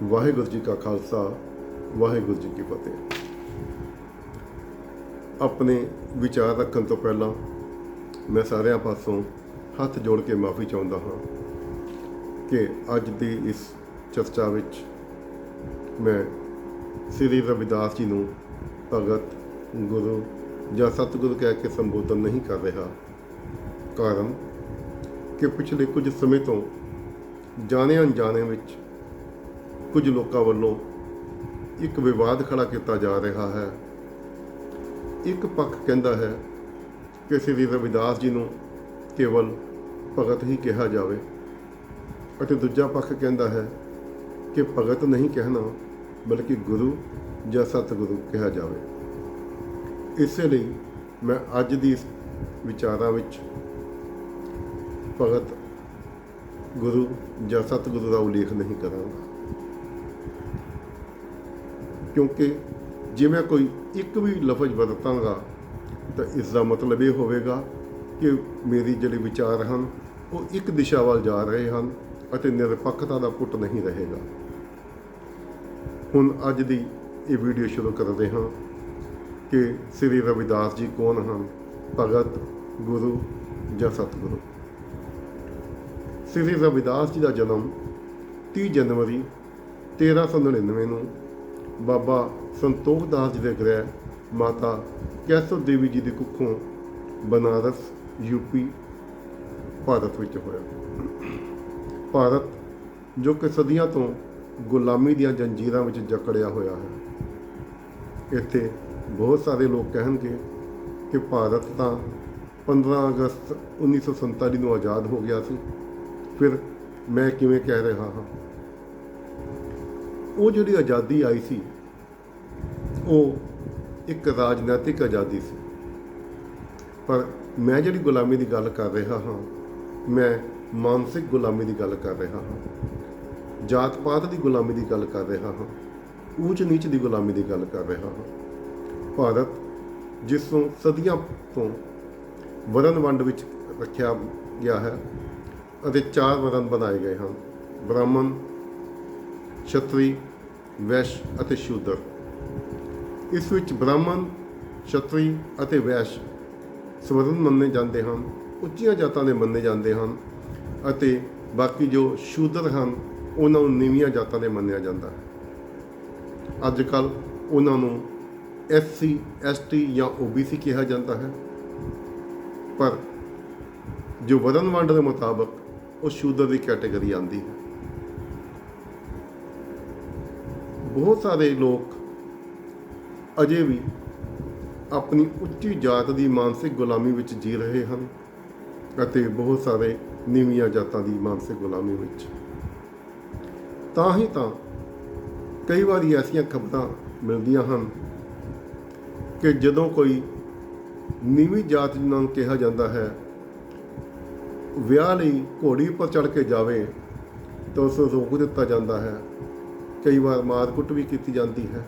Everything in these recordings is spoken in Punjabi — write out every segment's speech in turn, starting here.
ਵਾਹਿਗੁਰੂ ਜੀ ਕਾ ਖਾਲਸਾ, ਵਾਹਿਗੁਰੂ ਜੀ ਕੀ ਫਤਿਹ। ਆਪਣੇ ਵਿਚਾਰ ਰੱਖਣ ਤੋਂ ਪਹਿਲਾਂ ਮੈਂ ਸਾਰਿਆਂ ਪਾਸੋਂ ਹੱਥ ਜੋੜ ਕੇ ਮਾਫੀ ਚਾਹੁੰਦਾ ਹਾਂ ਕਿ ਅੱਜ ਦੀ ਇਸ ਚਰਚਾ ਵਿੱਚ ਮੈਂ ਸ੍ਰੀ ਰਵਿਦਾਸ ਜੀ ਨੂੰ ਭਗਤ, ਗੁਰੂ ਜਾਂ ਸਤਿਗੁਰੂ ਕਹਿ ਕੇ ਸੰਬੋਧਨ ਨਹੀਂ ਕਰ ਰਿਹਾ, ਕਾਰਨ ਕਿ ਪਿਛਲੇ ਕੁਝ ਸਮੇਂ ਤੋਂ ਜਾਣੇ ਅਣਜਾਣੇ ਵਿੱਚ ਕੁਝ ਲੋਕਾਂ ਵੱਲੋਂ ਇੱਕ ਵਿਵਾਦ ਖੜਾ ਕੀਤਾ ਜਾ ਰਿਹਾ ਹੈ। ਇੱਕ ਪੱਖ ਕਹਿੰਦਾ ਹੈ ਕਿ ਸ੍ਰੀ ਰਵਿਦਾਸ ਜੀ ਨੂੰ ਕੇਵਲ ਭਗਤ ਹੀ ਕਿਹਾ ਜਾਵੇ ਅਤੇ ਦੂਜਾ ਪੱਖ ਕਹਿੰਦਾ ਹੈ ਕਿ ਭਗਤ ਨਹੀਂ ਕਹਿਣਾ, ਬਲਕਿ ਗੁਰੂ ਜਾਂ ਸਤਿਗੁਰੂ ਕਿਹਾ ਜਾਵੇ। ਇਸੇ ਲਈ ਮੈਂ ਅੱਜ ਦੀ ਵਿਚਾਰਾਂ ਵਿੱਚ ਭਗਤ, ਗੁਰੂ ਜਾਂ ਸਤਿਗੁਰੂ ਦਾ ਉਲੇਖ ਨਹੀਂ ਕਰਾਂਗਾ। ਕਿਉਂਕਿ ਜੇ ਮੈਂ ਕੋਈ ਇੱਕ ਵੀ ਲਫ਼ਜ਼ ਵਰਤਾਂਗਾ, ਤਾਂ ਇਸ ਦਾ ਮਤਲਬ ਇਹ ਹੋਵੇਗਾ ਕਿ ਮੇਰੀ ਜਿਹੜੇ ਵਿਚਾਰ ਹਨ, ਉਹ ਇੱਕ ਦਿਸ਼ਾ ਵੱਲ ਜਾ ਰਹੇ ਹਨ ਅਤੇ ਨਿਰਪੱਖਤਾ ਦਾ ਪੁੱਟ ਨਹੀਂ ਰਹੇਗਾ। ਹੁਣ ਅੱਜ ਦੀ ਇਹ ਵੀਡੀਓ ਸ਼ੁਰੂ ਕਰਦੇ ਹਾਂ ਕਿ ਸ੍ਰੀ ਰਵਿਦਾਸ ਜੀ ਕੌਣ ਹਨ? ਭਗਤ, ਗੁਰੂ ਜਾਂ ਸਤਿਗੁਰੂ? ਸ੍ਰੀ ਰਵਿਦਾਸ ਜੀ ਦਾ ਜਨਮ 30 ਜਨਵਰੀ 1399 ਨੂੰ ਬਾਬਾ ਸੰਤੋਖ ਦਾਸ ਜੀ ਦੇ ਗ੍ਰਹਿ ਮਾਤਾ ਕੈਸੋ ਦੇਵੀ ਜੀ ਦੀ ਕੁੱਖੋਂ ਬਨਾਰਸ, ਯੂਪੀ, ਭਾਰਤ ਵਿੱਚ ਹੋਇਆ। ਭਾਰਤ, ਜੋ ਕਿ ਸਦੀਆਂ ਤੋਂ ਗੁਲਾਮੀ ਦੀਆਂ ਜੰਜੀਰਾਂ ਵਿੱਚ ਜਕੜਿਆ ਹੋਇਆ ਹੈ। ਇੱਥੇ ਬਹੁਤ ਸਾਰੇ ਲੋਕ ਕਹਿਣਗੇ ਕਿ ਭਾਰਤ ਤਾਂ 15 ਅਗਸਤ 1947 ਨੂੰ ਆਜ਼ਾਦ ਹੋ ਗਿਆ ਸੀ। ਫਿਰ ਮੈਂ ਕਿਵੇਂ ਕਹਿ ਰਿਹਾ ਹਾਂ? ਉਹ ਜਿਹੜੀ ਆਜ਼ਾਦੀ ਆਈ ਸੀ ਉਹ ਇੱਕ ਰਾਜਨੀਤਿਕ ਆਜ਼ਾਦੀ ਸੀ। ਪਰ ਮੈਂ ਜਿਹੜੀ ਗੁਲਾਮੀ ਦੀ ਗੱਲ ਕਰ ਰਿਹਾ ਹਾਂ, ਮੈਂ ਮਾਨਸਿਕ ਗੁਲਾਮੀ ਦੀ ਗੱਲ ਕਰ ਰਿਹਾ ਹਾਂ ਜਾਤ ਪਾਤ ਦੀ ਗੁਲਾਮੀ ਦੀ ਗੱਲ ਕਰ ਰਿਹਾ ਹਾਂ ਊਚ ਨੀਚ ਦੀ ਗੁਲਾਮੀ ਦੀ ਗੱਲ ਕਰ ਰਿਹਾ ਹਾਂ। ਭਾਰਤ ਜਿਸ ਨੂੰ ਸਦੀਆਂ ਤੋਂ ਵਰਨ ਵੰਡ ਵਿੱਚ ਰੱਖਿਆ ਗਿਆ ਹੈ ਅਤੇ ਚਾਰ ਵਰਨ ਬਣਾਏ ਗਏ ਹਨ, ਬ੍ਰਾਹਮਣ, ਛਤਰੀ, ਵੈਸ਼ ਅਤੇ ਸ਼ੂਦਰ। ਇਸ ਵਿੱਚ ਬ੍ਰਾਹਮਣ, ਛਤਰੀ ਅਤੇ ਵੈਸ਼ ਸਵਰਨ ਮੰਨੇ ਜਾਂਦੇ ਹਨ, ਉੱਚੀਆਂ ਜਾਤਾਂ ਦੇ ਮੰਨੇ ਜਾਂਦੇ ਹਨ ਅਤੇ ਬਾਕੀ ਜੋ ਸ਼ੂਦਰ ਹਨ, ਉਹਨਾਂ ਨੂੰ ਨੀਵੀਆਂ ਜਾਤਾਂ ਦੇ ਮੰਨਿਆ ਜਾਂਦਾ ਹੈ। ਅੱਜ ਕੱਲ ਉਹਨਾਂ ਨੂੰ ਐਸਸੀ ਐਸਟੀ ਜਾਂ ਓਬੀਸੀ ਕਿਹਾ ਜਾਂਦਾ ਹੈ। ਪਰ ਜੋ ਵਰਨ ਵੰਡ ਦੇ ਮੁਤਾਬਕ ਉਹ ਸ਼ੂਦਰ ਦੀ ਕੈਟਾਗਰੀ ਆਂਦੀ ਹੈ। ਬਹੁਤ ਸਾਰੇ ਲੋਕ ਅਜੇ ਵੀ ਆਪਣੀ ਉੱਚੀ ਜਾਤ ਦੀ ਮਾਨਸਿਕ ਗੁਲਾਮੀ ਵਿੱਚ ਜੀ ਰਹੇ ਹਨ ਅਤੇ ਬਹੁਤ ਸਾਰੇ ਨੀਵੀਆਂ ਜਾਤਾਂ ਦੀ ਮਾਨਸਿਕ ਗੁਲਾਮੀ ਵਿੱਚ। ਤਾਂ ਹੀ ਤਾਂ ਕਈ ਵਾਰੀ ਐਸੀਆਂ ਖਬਰਾਂ ਮਿਲਦੀਆਂ ਹਨ ਕਿ ਜਦੋਂ ਕੋਈ ਨੀਵੀਂ ਜਾਤ ਜਿਹਨਾਂ ਨੂੰ ਕਿਹਾ ਜਾਂਦਾ ਹੈ, ਵਿਆਹ ਲਈ ਘੋੜੀ ਉੱਪਰ ਚੜ ਕੇ ਜਾਵੇ ਤਾਂ ਉਸ ਨੂੰ ਰੋਕ ਦਿੱਤਾ ਜਾਂਦਾ ਹੈ। ਕਈ ਵਾਰ ਮਾਰ ਕੁੱਟ ਵੀ ਕੀਤੀ ਜਾਂਦੀ ਹੈ।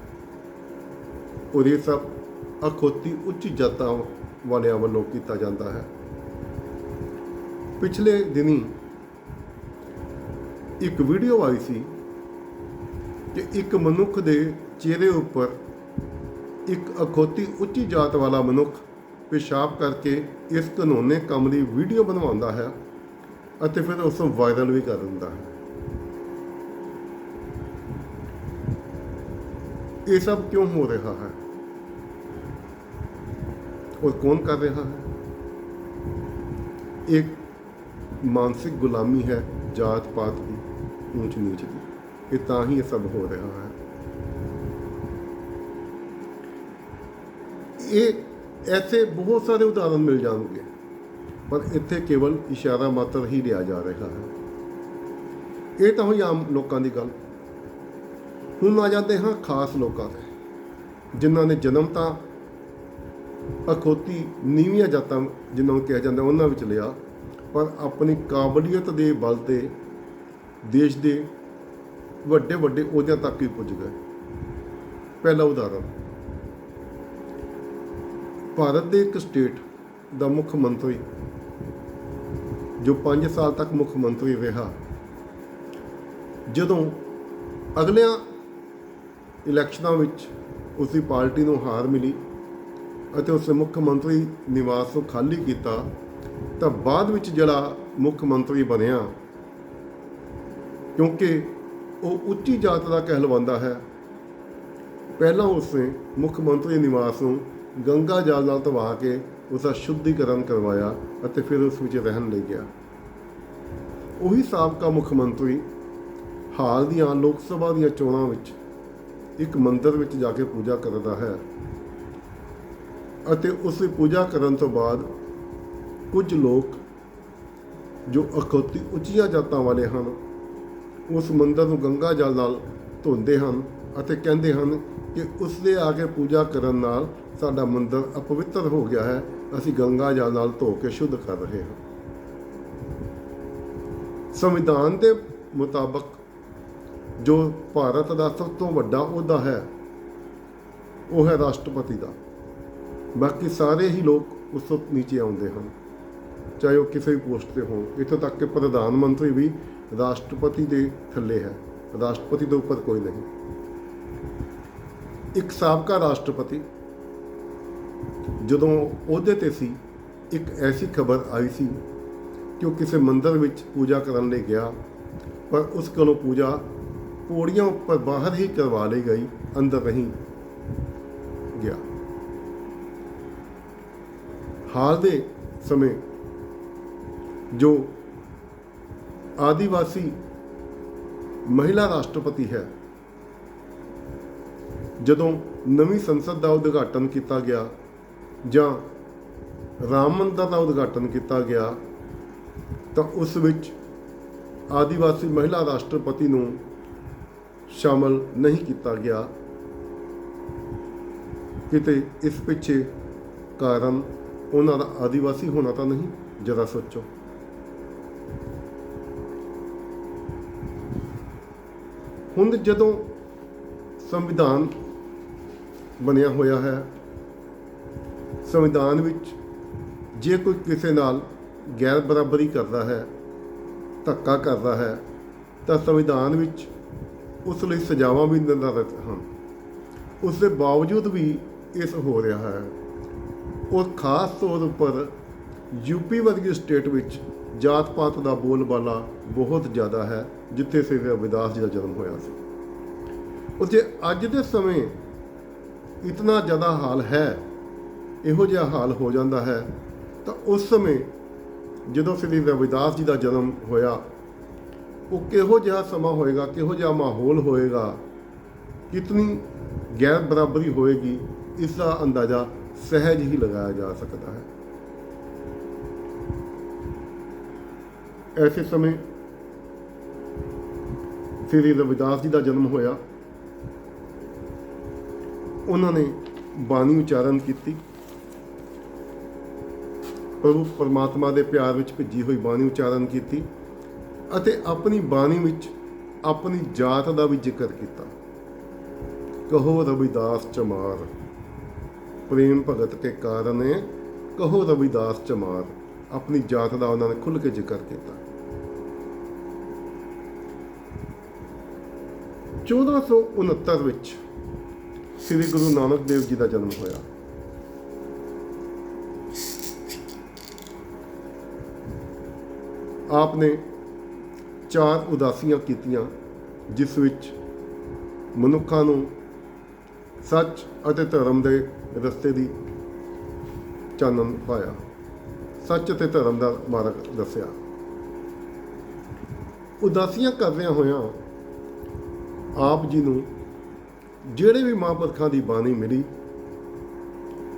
ਔਰ ਇਹ ਸਭ ਅਖੋਤੀ ਉੱਚ ਜਾਤਾਂ ਵਾਲਿਆਂ ਵੱਲੋਂ ਕੀਤਾ ਜਾਂਦਾ ਹੈ। ਪਿਛਲੇ ਦਿਨੀ ਇੱਕ ਵੀਡੀਓ ਆਈ ਸੀ ਕਿ ਇੱਕ ਮਨੁੱਖ ਦੇ ਚਿਹਰੇ ਉੱਪਰ ਇੱਕ ਅਖੋਤੀ ਉੱਚੀ ਜਾਤ ਵਾਲਾ ਮਨੁੱਖ ਪਿਸ਼ਾਬ ਕਰਕੇ ਇਸ ਕਾਨੂੰਨੇ ਕੰਮ ਦੀ ਵੀਡੀਓ ਬਣਵਾਉਂਦਾ ਹੈ ਅਤੇ ਫਿਰ ਉਸ ਨੂੰ ਵਾਇਰਲ ਵੀ ਕਰ ਦਿੰਦਾ ਹੈ। ਇਹ ਸਭ ਕਿਉਂ ਹੋ ਰਿਹਾ ਹੈ? और कौन कर रहा है एक मानसिक गुलामी है जात पात की ऊंच नीच की ये ਤਾਂ ਹੀ ਇਹ ਸਭ ਹੋ ਰਿਹਾ ਹੈ ਇਹ ਐਸੇ ਬਹੁਤ ਸਾਰੇ ਉਦਾਹਰਨ ਮਿਲ ਜਾਣਗੇ ਪਰ ਇੱਥੇ ਕੇਵਲ ਇਸ਼ਾਰਾ ਮਾਤਰ ਹੀ ਲਿਆ ਜਾ ਰਿਹਾ ਹੈ ਇਹ ਤਾਂ ਹੋਈ ਆਮ ਲੋਕਾਂ ਦੀ ਗੱਲ ਹੁਣ ਆ ਜਾਂਦੇ ਹਾਂ ਖਾਸ ਲੋਕਾਂ ਤੇ ਜਿਨ੍ਹਾਂ ਨੇ ਜਨਮ ਤਾਂ ਅਖੋਤੀ ਨੀਵੀਆਂ ਜਾਤਾਂ ਜਿਨ੍ਹਾਂ ਨੂੰ ਕਿਹਾ ਜਾਂਦਾ, ਉਹਨਾਂ ਵਿੱਚ ਲਿਆ। ਪਰ ਆਪਣੀ ਕਾਬਲੀਅਤ ਦੇ ਬਲ ਤੇ ਦੇਸ਼ ਦੇ ਵੱਡੇ ਵੱਡੇ ਅਹੁਦਿਆਂ ਤੱਕ ਹੀ ਪੁੱਜ ਗਏ। ਪਹਿਲਾ ਉਦਾਹਰਨ, ਭਾਰਤ ਦੇ ਇੱਕ ਸਟੇਟ ਦਾ ਮੁੱਖ ਮੰਤਰੀ, ਜੋ 5 ਸਾਲ ਤੱਕ ਮੁੱਖ ਮੰਤਰੀ ਰਿਹਾ, ਜਦੋਂ ਅਗਲਿਆਂ ਇਲੈਕਸ਼ਨਾਂ ਵਿੱਚ ਉਸਦੀ ਪਾਰਟੀ ਨੂੰ ਹਾਰ ਮਿਲੀ ਅਤੇ ਉਸ ਮੁੱਖ ਮੰਤਰੀ ਨਿਵਾਸ ਨੂੰ ਖਾਲੀ ਕੀਤਾ, ਤਾਂ ਬਾਅਦ ਵਿੱਚ ਜਿਹੜਾ ਮੁੱਖ ਮੰਤਰੀ ਬਣਿਆ, ਕਿਉਂਕਿ ਉਹ ਉੱਚੀ ਜਾਤ ਦਾ ਕਹਿਲਵਾਉਂਦਾ ਹੈ, ਪਹਿਲਾਂ ਉਸਨੇ ਮੁੱਖ ਮੰਤਰੀ ਨਿਵਾਸ ਨੂੰ ਗੰਗਾ ਜਲ ਨਾਲ ਧਵਾ ਕੇ ਉਸ ਦਾ ਸ਼ੁੱਧੀਕਰਨ ਕਰਵਾਇਆ ਅਤੇ ਫਿਰ ਉਸ ਵਿੱਚ ਰਹਿਣ ਲਈ ਗਿਆ। ਉਹੀ ਸਾਬਕਾ ਮੁੱਖ ਮੰਤਰੀ ਹਾਲ ਦੀਆਂ ਲੋਕ ਸਭਾ ਦੀਆਂ ਚੋਣਾਂ ਵਿੱਚ ਇੱਕ ਮੰਦਰ ਵਿੱਚ ਜਾ ਕੇ ਪੂਜਾ ਕਰਦਾ ਹੈ। ਅਤੇ ਉਸ ਦੀ ਪੂਜਾ ਕਰਨ ਤੋਂ ਬਾਅਦ ਕੁਝ ਲੋਕ ਜੋ ਅਖੌਤੀ ਉੱਚੀਆਂ ਜਾਤਾਂ ਵਾਲੇ ਹਨ, ਉਸ ਮੰਦਰ ਨੂੰ ਗੰਗਾ ਜਲ ਨਾਲ ਧੋਂਦੇ ਹਨ ਅਤੇ ਕਹਿੰਦੇ ਹਨ ਕਿ ਉਸ ਦੇ ਆ ਕੇ ਪੂਜਾ ਕਰਨ ਨਾਲ ਸਾਡਾ ਮੰਦਰ ਅਪਵਿੱਤਰ ਹੋ ਗਿਆ ਹੈ, ਅਸੀਂ ਗੰਗਾ ਜਲ ਨਾਲ ਧੋ ਕੇ ਸ਼ੁੱਧ ਕਰ ਰਹੇ ਹਾਂ। ਸੰਵਿਧਾਨ ਦੇ ਮੁਤਾਬਕ ਜੋ ਭਾਰਤ ਦਾ ਸਭ ਤੋਂ ਵੱਡਾ ਅਹੁਦਾ ਹੈ, ਉਹ ਹੈ ਰਾਸ਼ਟਰਪਤੀ ਦਾ। ਬਾਕੀ ਸਾਰੇ ਹੀ ਲੋਕ ਉਸ ਤੋਂ ਨੀਚੇ ਆਉਂਦੇ ਹਨ। ਚਾਹੇ ਉਹ ਕਿਸੇ ਵੀ ਪੋਸਟ ਤੇ ਹੋਣ। ਇੱਥੋਂ ਤੱਕ ਕਿ ਪ੍ਰਧਾਨ ਮੰਤਰੀ ਵੀ ਰਾਸ਼ਟਰਪਤੀ ਦੇ ਥੱਲੇ ਹੈ। ਰਾਸ਼ਟਰਪਤੀ ਦੇ ਉੱਪਰ ਕੋਈ ਨਹੀਂ। ਇੱਕ ਸਾਬਕਾ ਰਾਸ਼ਟਰਪਤੀ ਜਦੋਂ ਅਹੁਦੇ ਤੇ ਸੀ, ਇੱਕ ਐਸੀ ਖਬਰ ਆਈ ਸੀ ਕਿ ਉਹ ਕਿਸੇ ਮੰਦਰ ਵਿੱਚ ਪੂਜਾ ਕਰਨ ਲਈ ਗਿਆ, ਪਰ ਉਸ ਕੋਲੋਂ ਪੂਜਾ ਪੌੜੀਆਂ ਉੱਪਰ ਬਾਹਰ ਹੀ ਕਰਵਾ ਲਈ ਗਈ, ਅੰਦਰ ਨਹੀਂ ਗਿਆ। ਹਾਲ ਦੇ ਸਮੇਂ ਜੋ ਆਦੀਵਾਸੀ ਮਹਿਲਾ ਰਾਸ਼ਟਰਪਤੀ ਹੈ, ਜਦੋਂ ਨਵੀਂ ਸੰਸਦ ਦਾ ਉਦਘਾਟਨ ਕੀਤਾ ਗਿਆ ਜਾਂ ਰਾਮ ਮੰਦਰ ਦਾ ਉਦਘਾਟਨ ਕੀਤਾ ਗਿਆ, ਤਾਂ ਉਸ ਵਿੱਚ ਆਦੀਵਾਸੀ ਮਹਿਲਾ ਰਾਸ਼ਟਰਪਤੀ ਨੂੰ ਸ਼ਾਮਲ ਨਹੀਂ ਕੀਤਾ ਗਿਆ। ਕਿਤੇ ਇਸ ਪਿੱਛੇ ਕਾਰਨ ਉਹਨਾਂ ਦਾ ਆਦੀਵਾਸੀ ਹੋਣਾ ਤਾਂ ਨਹੀਂ, ਜਰਾ ਸੋਚੋ। ਹੁਣ ਜਦੋਂ ਸੰਵਿਧਾਨ ਬਣਿਆ ਹੋਇਆ ਹੈ, ਸੰਵਿਧਾਨ ਵਿੱਚ ਜੇ ਕੋਈ ਕਿਸੇ ਨਾਲ ਗੈਰ ਬਰਾਬਰੀ ਕਰਦਾ ਹੈ, ਧੱਕਾ ਕਰਦਾ ਹੈ, ਤਾਂ ਸੰਵਿਧਾਨ ਵਿੱਚ ਉਸ ਲਈ ਸਜ਼ਾਵਾਂ ਵੀ ਨਿਰਧਾਰਿਤ ਹਨ। ਉਸ ਦੇ ਬਾਵਜੂਦ ਵੀ ਇਸ ਹੋ ਰਿਹਾ ਹੈ। ਉਹ ਖਾਸ ਤੌਰ ਉੱਪਰ ਯੂਪੀ ਵਰਗੀ ਸਟੇਟ ਵਿੱਚ ਜਾਤ ਪਾਤ ਦਾ ਬੋਲਬਾਲਾ ਬਹੁਤ ਜ਼ਿਆਦਾ ਹੈ, ਜਿੱਥੇ ਸ੍ਰੀ ਰਵਿਦਾਸ ਜੀ ਦਾ ਜਨਮ ਹੋਇਆ ਸੀ। ਉੱਥੇ ਅੱਜ ਦੇ ਸਮੇਂ ਇਤਨਾ ਜ਼ਿਆਦਾ ਹਾਲ ਹੈ, ਇਹੋ ਜਿਹਾ ਹਾਲ ਹੋ ਜਾਂਦਾ ਹੈ, ਤਾਂ ਉਸ ਸਮੇਂ ਜਦੋਂ ਸ੍ਰੀ ਰਵਿਦਾਸ ਜੀ ਦਾ ਜਨਮ ਹੋਇਆ, ਉਹ ਕਿਹੋ ਜਿਹਾ ਸਮਾਂ ਹੋਏਗਾ, ਕਿਹੋ ਜਿਹਾ ਮਾਹੌਲ ਹੋਏਗਾ, ਕਿਤਨੀ ਗੈਰ ਬਰਾਬਰੀ ਹੋਏਗੀ, ਇਸ ਦਾ ਅੰਦਾਜ਼ਾ ਸਹਿਜ ਹੀ ਲਗਾਇਆ ਜਾ ਸਕਦਾ ਹੈ। ਐਸੇ ਸਮੇਂ ਸ੍ਰੀ ਰਵਿਦਾਸ ਜੀ ਦਾ ਜਨਮ ਹੋਇਆ। ਉਹਨਾਂ ਨੇ ਬਾਣੀ ਉਚਾਰਨ ਕੀਤੀ। ਪ੍ਰਭੂ ਪਰਮਾਤਮਾ ਦੇ ਪਿਆਰ ਵਿੱਚ ਭਿੱਜੀ ਹੋਈ ਬਾਣੀ ਉਚਾਰਨ ਕੀਤੀ ਅਤੇ ਆਪਣੀ ਬਾਣੀ ਵਿੱਚ ਆਪਣੀ ਜਾਤ ਦਾ ਵੀ ਜ਼ਿਕਰ ਕੀਤਾ। ਕਹੋ ਰਵਿਦਾਸ ਚਮਾਰ। ਪ੍ਰੇਮ ਭਗਤ ਕੇ ਕਾਰਨ ਕਹੋ ਰਵਿਦਾਸ ਚਮਾਰ, ਆਪਣੀ ਜਾਤ ਦਾ ਉਹਨਾਂ ਨੇ ਖੁੱਲ ਕੇ ਜ਼ਿਕਰ ਕੀਤਾ। 1469 ਵਿੱਚ ਸ੍ਰੀ ਗੁਰੂ ਨਾਨਕ ਦੇਵ ਜੀ ਦਾ ਜਨਮ ਹੋਇਆ। ਆਪ ਨੇ ਚਾਰ ਉਦਾਸੀਆਂ ਕੀਤੀਆਂ, ਜਿਸ ਵਿੱਚ ਮਨੁੱਖਾਂ ਨੂੰ ਸੱਚ ਅਤੇ ਧਰਮ ਦੇ ਰਸਤੇ ਦੀ ਚਾਨਣ ਪਾਇਆ। ਸੱਚ ਅਤੇ ਧਰਮ ਦਾ ਮਾਰਗ ਦੱਸਿਆ। ਉਦਾਸੀਆਂ ਕਰਦਿਆਂ ਹੋਇਆਂ ਆਪ ਜੀ ਨੂੰ ਜਿਹੜੇ ਵੀ ਮਹਾਂਪੁਰਖਾਂ ਦੀ ਬਾਣੀ ਮਿਲੀ,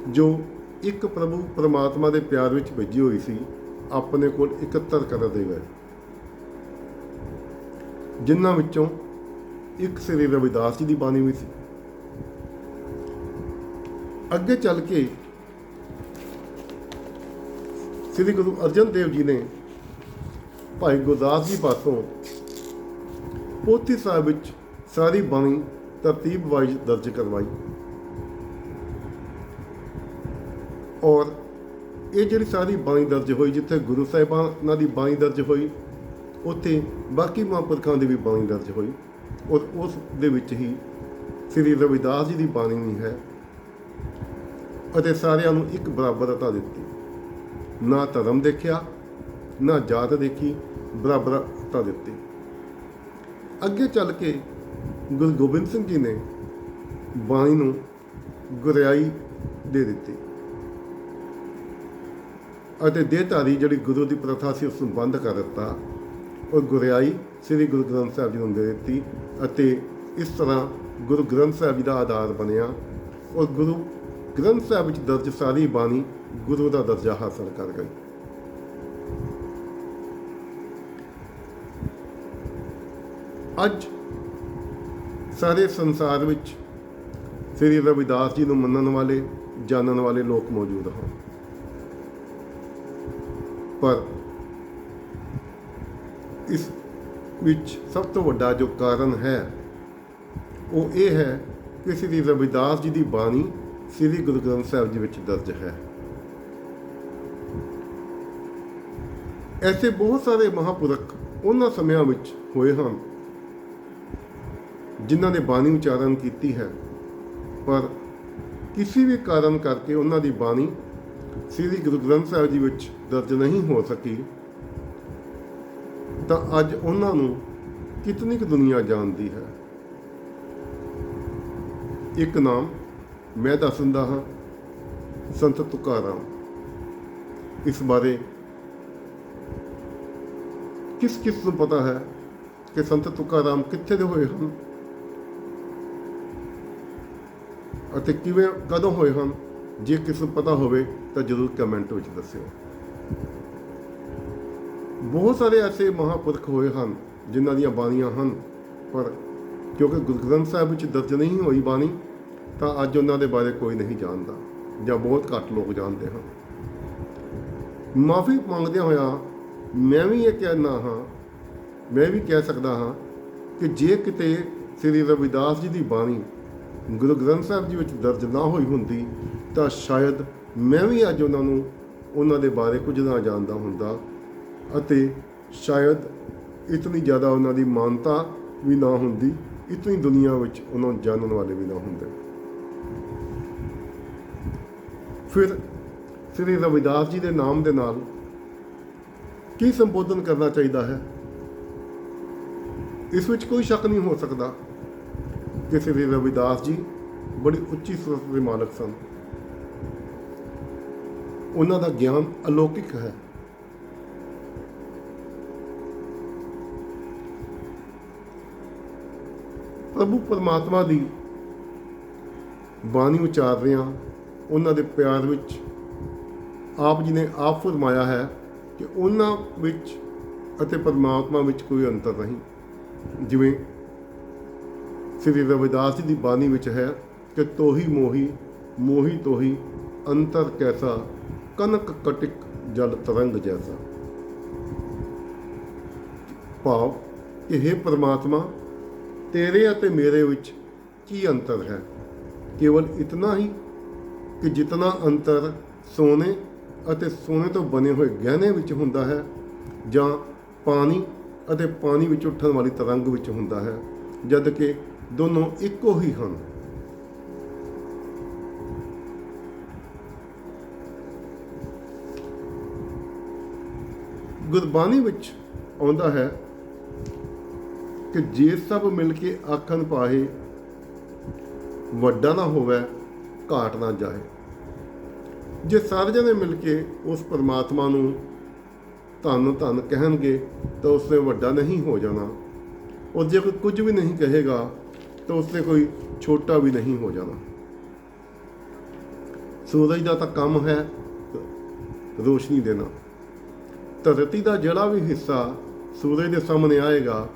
ਜੋ ਇੱਕ ਪ੍ਰਭੂ ਪਰਮਾਤਮਾ ਦੇ ਪਿਆਰ ਵਿੱਚ ਭੇਜੀ ਹੋਈ ਸੀ, ਆਪਣੇ ਕੋਲ ਇਕੱਤਰ ਕਰਦੇ ਗਏ। ਜਿਨ੍ਹਾਂ ਵਿੱਚੋਂ ਇੱਕ ਸ੍ਰੀ ਰਵਿਦਾਸ ਜੀ ਦੀ ਬਾਣੀ ਵੀ ਸੀ। ਅੱਗੇ ਚੱਲ ਕੇ ਸ੍ਰੀ ਗੁਰੂ ਅਰਜਨ ਦੇਵ ਜੀ ਨੇ ਭਾਈ ਗੁਰਦਾਸ ਜੀ ਪਾਸੋਂ ਪੋਥੀ ਸਾਹਿਬ ਵਿੱਚ ਸਾਰੀ ਬਾਣੀ ਤਰਤੀਬ ਵਾਈਜ਼ ਦਰਜ ਕਰਵਾਈ। ਔਰ ਇਹ ਜਿਹੜੀ ਸਾਰੀ ਬਾਣੀ ਦਰਜ ਹੋਈ, ਜਿੱਥੇ ਗੁਰੂ ਸਾਹਿਬਾਨਾਂ ਦੀ ਬਾਣੀ ਦਰਜ ਹੋਈ, ਉੱਥੇ ਬਾਕੀ ਮਹਾਂਪੁਰਖਾਂ ਦੀ ਵੀ ਬਾਣੀ ਦਰਜ ਹੋਈ। ਔਰ ਉਸ ਦੇ ਵਿੱਚ ਹੀ ਸ੍ਰੀ ਰਵਿਦਾਸ ਜੀ ਦੀ ਬਾਣੀ ਵੀ ਹੈ। ਅਤੇ ਸਾਰਿਆਂ ਨੂੰ ਇੱਕ ਬਰਾਬਰਤਾ ਦਿੱਤੀ। ਨਾ ਧਰਮ ਦੇਖਿਆ, ਨਾ ਜਾਤ ਦੇਖੀ ਬਰਾਬਰਤਾ ਦਿੱਤੀ। ਅੱਗੇ ਚੱਲ ਕੇ ਗੁਰੂ ਗੋਬਿੰਦ ਸਿੰਘ ਜੀ ਨੇ ਬਾਣੀ ਨੂੰ ਗੁਰਿਆਈ ਦੇ ਦਿੱਤੀ। ਅਤੇ ਦੇਹਧਾਰੀ ਜਿਹੜੀ ਗੁਰੂ ਦੀ ਪ੍ਰਥਾ ਸੀ ਉਸ ਨੂੰ ਬੰਦ ਕਰ ਦਿੱਤਾ। ਔਰ ਗੁਰਿਆਈ ਸ੍ਰੀ ਗੁਰੂ ਗ੍ਰੰਥ ਸਾਹਿਬ ਜੀ ਨੂੰ ਦੇ ਦਿੱਤੀ ਅਤੇ ਇਸ ਤਰ੍ਹਾਂ ਗੁਰੂ ਗ੍ਰੰਥ ਸਾਹਿਬ ਜੀ ਦਾ ਆਧਾਰ ਬਣਿਆ। ਔਰ ਗੁਰੂ ਗ੍ਰੰਥ ਸਾਹਿਬ ਵਿੱਚ ਦਰਜ ਸਾਰੀ ਬਾਣੀ ਗੁਰੂ ਦਾ ਦਰਜਾ ਹਾਸਲ ਕਰ ਗਈ। ਅੱਜ ਸਾਰੇ ਸੰਸਾਰ ਵਿੱਚ ਸ੍ਰੀ ਰਵਿਦਾਸ ਜੀ ਨੂੰ ਮੰਨਣ ਵਾਲੇ, ਜਾਣਨ ਵਾਲੇ ਲੋਕ ਮੌਜੂਦ ਹਨ। ਪਰ ਇਸ ਵਿੱਚ ਸਭ ਤੋਂ ਵੱਡਾ ਜੋ ਕਾਰਨ ਹੈ, ਉਹ ਇਹ ਹੈ ਕਿ ਸ੍ਰੀ ਰਵਿਦਾਸ ਜੀ ਦੀ ਬਾਣੀ ਸ੍ਰੀ ਗੁਰੂ ਗ੍ਰੰਥ ਸਾਹਿਬ ਜੀ ਵਿੱਚ ਦਰਜ ਹੈ। ਐਸੇ ਬਹੁਤ ਸਾਰੇ ਮਹਾਪੁਰਖ ਉਹਨਾਂ ਸਮਿਆਂ ਵਿੱਚ ਹੋਏ ਹਨ, ਜਿਨ੍ਹਾਂ ਨੇ ਬਾਣੀ ਉਚਾਰਨ ਕੀਤੀ ਹੈ। ਪਰ ਕਿਸੇ ਵੀ ਕਾਰਨ ਕਰਕੇ ਉਹਨਾਂ ਦੀ ਬਾਣੀ ਸ੍ਰੀ ਗੁਰੂ ਗ੍ਰੰਥ ਸਾਹਿਬ ਜੀ ਵਿੱਚ ਦਰਜ ਨਹੀਂ ਹੋ ਸਕੀ, ਤਾਂ ਅੱਜ ਉਹਨਾਂ ਨੂੰ ਕਿਤਨੀ ਕੁ ਦੁਨੀਆ ਜਾਣਦੀ ਹੈ? ਇੱਕ ਨਾਮ ਮੈਂ ਦੱਸ ਦਿੰਦਾ ਹਾਂ, ਸੰਤ ਤੁਕਾਰਾਮ, ਇਸ ਬਾਰੇ ਕਿਸ ਕਿਸ ਨੂੰ ਪਤਾ ਹੈ ਕਿ ਸੰਤ ਤੁਕਾਰਾਮ ਕਿੱਥੇ ਦੇ ਹੋਏ ਹਨ? ਅਤੇ ਕਿਵੇਂ, ਕਦੋਂ ਹੋਏ ਹਨ? ਜੇ ਕਿਸ ਨੂੰ ਪਤਾ ਹੋਵੇ, ਤਾਂ ਜ਼ਰੂਰ ਕਮੈਂਟ ਵਿੱਚ ਦੱਸਿਓ। ਬਹੁਤ ਸਾਰੇ ਐਸੇ ਮਹਾਪੁਰਖ ਹੋਏ ਹਨ, ਜਿਨ੍ਹਾਂ ਦੀਆਂ ਬਾਣੀਆਂ ਹਨ, ਪਰ ਕਿਉਂਕਿ ਗੁਰੂ ਗ੍ਰੰਥ ਸਾਹਿਬ ਵਿੱਚ ਦਰਜ ਨਹੀਂ ਹੋਈ ਬਾਣੀ ਤਾਂ ਅੱਜ ਉਹਨਾਂ ਦੇ ਬਾਰੇ ਕੋਈ ਨਹੀਂ ਜਾਣਦਾ ਜਾਂ ਬਹੁਤ ਘੱਟ ਲੋਕ ਜਾਣਦੇ ਹਨ। ਮਾਫੀ ਮੰਗਦਿਆਂ ਹੋਇਆ ਮੈਂ ਵੀ ਇਹ ਕਹਿਣਾ ਹਾਂ, ਮੈਂ ਵੀ ਕਹਿ ਸਕਦਾ ਹਾਂ ਕਿ ਜੇ ਕਿਤੇ ਸ੍ਰੀ ਰਵਿਦਾਸ ਜੀ ਦੀ ਬਾਣੀ ਗੁਰੂ ਗ੍ਰੰਥ ਸਾਹਿਬ ਜੀ ਵਿੱਚ ਦਰਜ ਨਾ ਹੋਈ ਹੁੰਦੀ, ਤਾਂ ਸ਼ਾਇਦ ਮੈਂ ਵੀ ਅੱਜ ਉਹਨਾਂ ਨੂੰ ਉਹਨਾਂ ਦੇ ਬਾਰੇ ਕੁਝ ਨਾ ਜਾਣਦਾ ਹੁੰਦਾ ਅਤੇ ਸ਼ਾਇਦ ਇਤਨੀ ਜ਼ਿਆਦਾ ਉਹਨਾਂ ਦੀ ਮਾਨਤਾ ਵੀ ਨਾ ਹੁੰਦੀ, ਇਤਨੀ ਦੁਨੀਆ ਵਿੱਚ ਉਹਨਾਂ ਨੂੰ ਜਾਣਨ ਵਾਲੇ ਵੀ ਨਾ ਹੁੰਦੇ। ਫਿਰ ਸ੍ਰੀ ਰਵਿਦਾਸ ਜੀ ਦੇ ਨਾਮ ਦੇ ਨਾਲ ਕੀ ਸੰਬੋਧਨ ਕਰਨਾ ਚਾਹੀਦਾ ਹੈ? ਇਸ ਵਿੱਚ ਕੋਈ ਸ਼ੱਕ ਨਹੀਂ ਹੋ ਸਕਦਾ ਕਿ ਸ੍ਰੀ ਰਵਿਦਾਸ ਜੀ ਬੜੀ ਉੱਚੀ ਸੁਰਤ ਦੇ ਮਾਲਕ ਸਨ। ਉਹਨਾਂ ਦਾ ਗਿਆਨ ਅਲੌਕਿਕ ਹੈ। ਪ੍ਰਭੂ ਪਰਮਾਤਮਾ ਦੀ ਬਾਣੀ ਉਚਾਰ ਰਹੇ ਹਾਂ ਉਹਨਾਂ ਦੇ ਪਿਆਰ ਵਿੱਚ ਆਪ ਜੀ ਨੇ ਆਪ ਫਰਮਾਇਆ ਹੈ ਕਿ ਉਹਨਾਂ ਵਿੱਚ ਅਤੇ ਪਰਮਾਤਮਾ ਵਿੱਚ ਕੋਈ ਅੰਤਰ ਨਹੀਂ। ਜਿਵੇਂ ਸ੍ਰੀ ਰਵਿਦਾਸ ਜੀ ਦੀ ਬਾਣੀ ਵਿੱਚ ਹੈ ਕਿ ਤੋਹੀ ਮੋਹੀ ਮੋਹੀ ਤੋਹੀ, ਅੰਤਰ ਕੈਸਾ, ਕਨਕ ਕਟਿਕ ਜਲ ਤਰੰਗ ਜੈਸਾ। ਭਾਵ, ਇਹ ਪਰਮਾਤਮਾ ਤੇਰੇ ਅਤੇ ਮੇਰੇ ਵਿੱਚ ਕੀ ਅੰਤਰ ਹੈ? ਕੇਵਲ ਇਤਨਾ ਹੀ ਕਿ ਜਿਤਨਾ ਅੰਤਰ ਸੋਨੇ ਅਤੇ ਸੋਨੇ ਤੋਂ ਬਣੇ ਹੋਏ ਗਹਿਣੇ ਵਿੱਚ ਹੁੰਦਾ ਹੈ, ਜਾਂ ਪਾਣੀ ਅਤੇ ਪਾਣੀ ਵਿੱਚ ਉੱਠਣ ਵਾਲੀ ਤਰੰਗ ਵਿੱਚ ਹੁੰਦਾ ਹੈ, ਜਦ ਕਿ ਦੋਨੋਂ ਇੱਕੋ ਹੀ ਹਨ। ਗੁਰਬਾਣੀ ਵਿੱਚ ਆਉਂਦਾ ਹੈ ਕਿ ਜੇ ਸਭ ਮਿਲ ਕੇ ਆਖਣ ਪਾਹੇ, ਵੱਡਾ ਨਾ ਹੋਵੇ ਘਾਟ ਨਾ ਜਾਏ। ਜੇ ਸਾਰੇ ਜਣੇ ਮਿਲ ਕੇ ਉਸ ਪਰਮਾਤਮਾ ਨੂੰ ਧੰਨ ਧੰਨ ਕਹਿਣਗੇ, ਤਾਂ ਉਸਨੇ ਵੱਡਾ ਨਹੀਂ ਹੋ ਜਾਣਾ। ਔਰ ਜੇ ਕੋਈ ਕੁਝ ਵੀ ਨਹੀਂ ਕਹੇਗਾ, ਤਾਂ ਉਸਨੇ ਕੋਈ ਛੋਟਾ ਵੀ ਨਹੀਂ ਹੋ ਜਾਣਾ। ਸੂਰਜ ਦਾ ਤਾਂ ਕੰਮ ਹੈ ਰੋਸ਼ਨੀ ਦੇਣਾ। ਧਰਤੀ ਦਾ ਜਿਹੜਾ ਵੀ ਹਿੱਸਾ ਸੂਰਜ ਦੇ ਸਾਹਮਣੇ ਆਏਗਾ,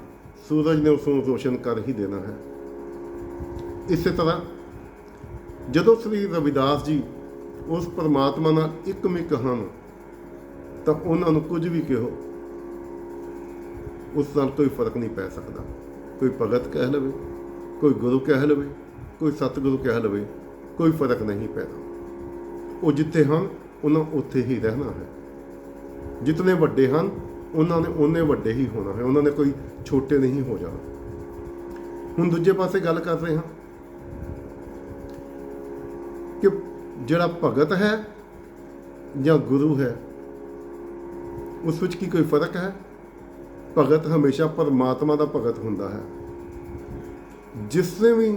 ਸੂਰਜ ਨੇ ਉਸ ਨੂੰ ਰੋਸ਼ਨ ਕਰ ਹੀ ਦੇਣਾ ਹੈ। ਇਸੇ ਤਰ੍ਹਾਂ ਜਦੋਂ ਸ੍ਰੀ ਰਵਿਦਾਸ ਜੀ ਉਸ ਪਰਮਾਤਮਾ ਨਾਲ ਇੱਕਮਿਕ ਹਨ, ਤਾਂ ਉਹਨਾਂ ਨੂੰ ਕੁਝ ਵੀ ਕਹੋ। ਉਸ ਨਾਲ ਕੋਈ ਫ਼ਰਕ ਨਹੀਂ ਪੈ ਸਕਦਾ। ਕੋਈ ਭਗਤ ਕਹਿ ਲਵੇ, ਕੋਈ ਗੁਰੂ ਕਹਿ ਲਵੇ, ਕੋਈ ਸਤਿਗੁਰੂ ਕਹਿ ਲਵੇ, ਕੋਈ ਫ਼ਰਕ ਨਹੀਂ ਪੈਦਾ। ਉਹ ਜਿੱਥੇ ਹਨ, ਉਹਨਾਂ ਉੱਥੇ ਹੀ ਰਹਿਣਾ ਹੈ। ਜਿਤਨੇ ਵੱਡੇ ਹਨ, ਉਹਨਾਂ ਨੇ ਉਹਨੇ ਵੱਡੇ ਹੀ ਹੋਣਾ ਹੈ। ਉਹਨਾਂ ਨੇ ਕੋਈ ਛੋਟੇ ਨਹੀਂ ਹੋ ਜਾਣਾ। ਹੁਣ ਦੂਜੇ ਪਾਸੇ ਗੱਲ ਕਰ ਰਹੇ ਹਾਂ ਕਿ ਜਿਹੜਾ ਭਗਤ ਹੈ ਜਾਂ ਗੁਰੂ ਹੈ, ਉਸ ਵਿੱਚ ਕੀ ਕੋਈ ਫ਼ਰਕ ਹੈ? ਭਗਤ ਹਮੇਸ਼ਾ ਪਰਮਾਤਮਾ ਦਾ ਭਗਤ ਹੁੰਦਾ ਹੈ। ਜਿਸ ਨੇ ਵੀ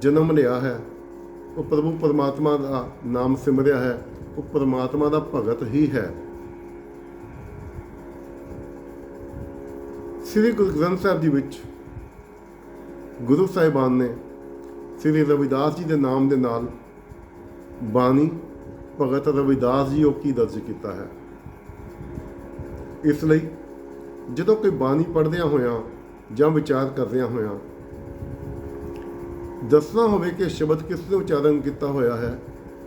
ਜਨਮ ਲਿਆ ਹੈ, ਉਹ ਪ੍ਰਭੂ ਪਰਮਾਤਮਾ ਦਾ ਨਾਮ ਸਿਮਰਿਆ ਹੈ, ਉਹ ਪਰਮਾਤਮਾ ਦਾ ਭਗਤ ਹੀ ਹੈ। ਸ੍ਰੀ ਗੁਰੂ ਗ੍ਰੰਥ ਸਾਹਿਬ ਜੀ ਵਿੱਚ ਗੁਰੂ ਸਾਹਿਬਾਨ ਨੇ ਸ੍ਰੀ ਰਵਿਦਾਸ ਜੀ ਦੇ ਨਾਮ ਦੇ ਨਾਲ ਬਾਣੀ ਭਗਤ ਰਵਿਦਾਸ ਜੀ ਉਹ ਕੀ ਦਰਜ ਕੀਤਾ ਹੈ? ਇਸ ਲਈ ਜਦੋਂ ਕੋਈ ਬਾਣੀ ਪੜ੍ਹਦਿਆਂ ਹੋਇਆਂ ਜਾਂ ਵਿਚਾਰ ਕਰਦਿਆਂ ਹੋਇਆਂ ਦੱਸਣਾ ਹੋਵੇ ਕਿ ਸ਼ਬਦ ਕਿਸ ਨੇ ਉਚਾਰਨ ਕੀਤਾ ਹੋਇਆ ਹੈ,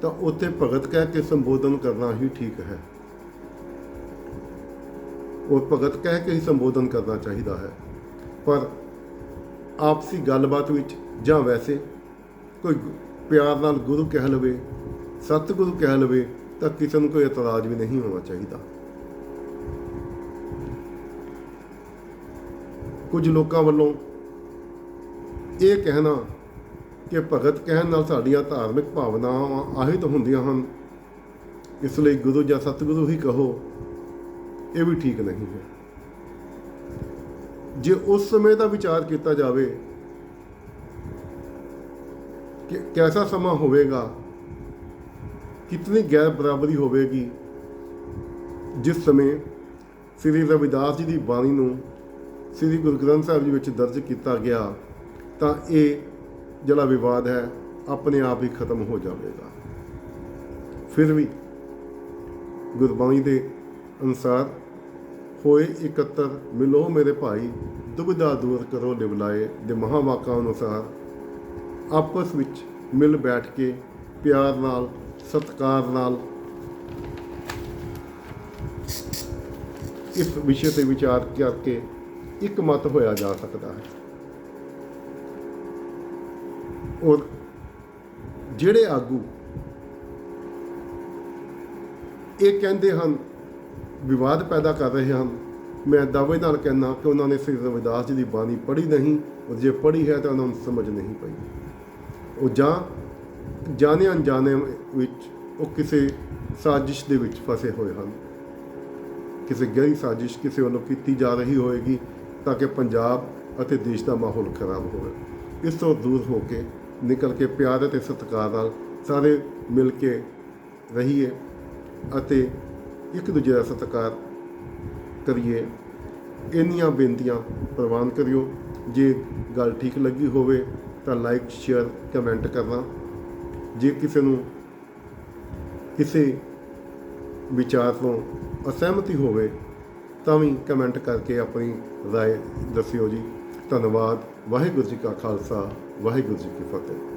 ਤਾਂ ਉੱਥੇ ਭਗਤ ਕਹਿ ਕੇ ਸੰਬੋਧਨ ਕਰਨਾ ਹੀ ਠੀਕ ਹੈ। ਉਹ ਭਗਤ ਕਹਿ ਕੇ ਹੀ ਸੰਬੋਧਨ ਕਰਨਾ ਚਾਹੀਦਾ ਹੈ। ਪਰ ਆਪਸੀ ਗੱਲਬਾਤ ਵਿੱਚ ਜਾਂ ਵੈਸੇ ਕੋਈ ਪਿਆਰ ਨਾਲ ਗੁਰੂ ਕਹਿ ਲਵੇ ਸਤਿਗੁਰੂ ਕਹਿ ਲਵੇ ਤਾਂ ਕਿਸੇ ਨੂੰ ਕੋਈ ਇਤਰਾਜ਼ ਵੀ ਨਹੀਂ ਹੋਣਾ ਚਾਹੀਦਾ। ਕੁਝ ਲੋਕਾਂ ਵੱਲੋਂ ਇਹ ਕਹਿਣਾ ਕਿ ਭਗਤ ਕਹਿਣ ਨਾਲ ਸਾਡੀਆਂ ਧਾਰਮਿਕ ਭਾਵਨਾਵਾਂ ਆਹਿਤ ਹੁੰਦੀਆਂ ਹਨ। ਇਸ ਲਈ ਗੁਰੂ ਜਾਂ ਸਤਿਗੁਰੂ ਹੀ ਕਹੋ, ਇਹ ਵੀ ਠੀਕ ਨਹੀਂ ਹੈ। ਜੇ ਉਸ ਸਮੇਂ ਦਾ ਵਿਚਾਰ ਕੀਤਾ ਜਾਵੇ ਕਿ ਕੈਸਾ ਸਮਾਂ ਹੋਵੇਗਾ ਕਿਤਨੀ ਗੈਰ ਬਰਾਬਰੀ ਹੋਵੇਗੀ? ਜਿਸ ਸਮੇਂ ਸ੍ਰੀ ਰਵਿਦਾਸ ਜੀ ਦੀ ਬਾਣੀ ਨੂੰ ਸ੍ਰੀ ਗੁਰੂ ਗ੍ਰੰਥ ਸਾਹਿਬ ਜੀ ਵਿੱਚ ਦਰਜ ਕੀਤਾ ਗਿਆ, ਤਾਂ ਇਹ ਜਿਹੜਾ ਵਿਵਾਦ ਹੈ, ਆਪਣੇ ਆਪ ਹੀ ਖਤਮ ਹੋ ਜਾਵੇਗਾ। ਫਿਰ ਵੀ ਗੁਰਬਾਣੀ ਦੇ ਅਨੁਸਾਰ, ਹੋਏ ਇਕੱਤਰ, ਮਿਲੋ ਮੇਰੇ ਭਾਈ, ਦੁਬਿਧਾ ਦੂਰ ਕਰੋ ਲਿਵਲਾਏ, ਦੇ ਮਹਾਵਾਕਾਂ ਅਨੁਸਾਰ, ਆਪਸ ਵਿੱਚ ਮਿਲ ਬੈਠ ਕੇ ਪਿਆਰ ਨਾਲ ਸਤਿਕਾਰ ਨਾਲ ਇਸ ਵਿਸ਼ੇ ਤੇ ਵਿਚਾਰ ਕਰਕੇ ਇੱਕ ਮਤ ਹੋਇਆ ਜਾ ਸਕਦਾ ਹੈ। ਔਰ ਜਿਹੜੇ ਆਗੂ ਇਹ ਕਹਿੰਦੇ ਹਨ, ਵਿਵਾਦ ਪੈਦਾ ਕਰ ਰਹੇ ਹਨ, ਮੈਂ ਦਾਅਵੇ ਨਾਲ ਕਹਿੰਦਾ ਕਿ ਉਹਨਾਂ ਨੇ ਸ੍ਰੀ ਰਵਿਦਾਸ ਜੀ ਦੀ ਬਾਣੀ ਪੜ੍ਹੀ ਨਹੀਂ, ਔਰ ਜੇ ਪੜ੍ਹੀ ਹੈ ਤਾਂ ਉਹਨਾਂ ਨੂੰ ਸਮਝ ਨਹੀਂ ਪਈ। ਉਹ ਜਾਂ ਜਾਣੇ ਅਣਜਾਣੇ ਵਿੱਚ ਉਹ ਕਿਸੇ ਸਾਜ਼ਿਸ਼ ਦੇ ਵਿੱਚ ਫਸੇ ਹੋਏ ਹਨ। ਕਿਸੇ ਗਹਿਰੀ ਸਾਜ਼ਿਸ਼ ਕਿਸੇ ਵੱਲੋਂ ਕੀਤੀ ਜਾ ਰਹੀ ਹੋਵੇਗੀ ਤਾਂ ਕਿ ਪੰਜਾਬ ਅਤੇ ਦੇਸ਼ ਦਾ ਮਾਹੌਲ ਖਰਾਬ ਹੋਵੇ। ਇਸ ਤੋਂ ਦੂਰ ਹੋ ਕੇ ਨਿਕਲ ਕੇ ਪਿਆਰ ਅਤੇ ਸਤਿਕਾਰ ਨਾਲ ਸਾਰੇ ਮਿਲ ਕੇ ਰਹੀਏ ਅਤੇ ਇੱਕ ਦੂਜੇ ਦਾ ਸਤਿਕਾਰ ਕਰੀਏ। ਇੰਨੀਆਂ ਬੇਨਤੀਆਂ ਪ੍ਰਵਾਨ ਕਰਿਓ। ਜੇ ਗੱਲ ਠੀਕ ਲੱਗੀ ਹੋਵੇ ਤਾਂ ਲਾਈਕ ਸ਼ੇਅਰ ਕਮੈਂਟ ਕਰਨਾ। ਜੇ ਕਿਸੇ ਨੂੰ ਕਿਸੇ ਵਿਚਾਰ ਤੋਂ ਅਸਹਿਮਤੀ ਹੋਵੇ ਤਾਂ ਵੀ ਕਮੈਂਟ ਕਰਕੇ ਆਪਣੀ رائے ਦੱਸਿਓ ਜੀ ਧੰਨਵਾਦ ਵਾਹਿਗੁਰੂ ਜੀ ਕਾ ਖਾਲਸਾ ਵਾਹਿਗੁਰੂ ਜੀ ਕੀ ਫਤਿਹ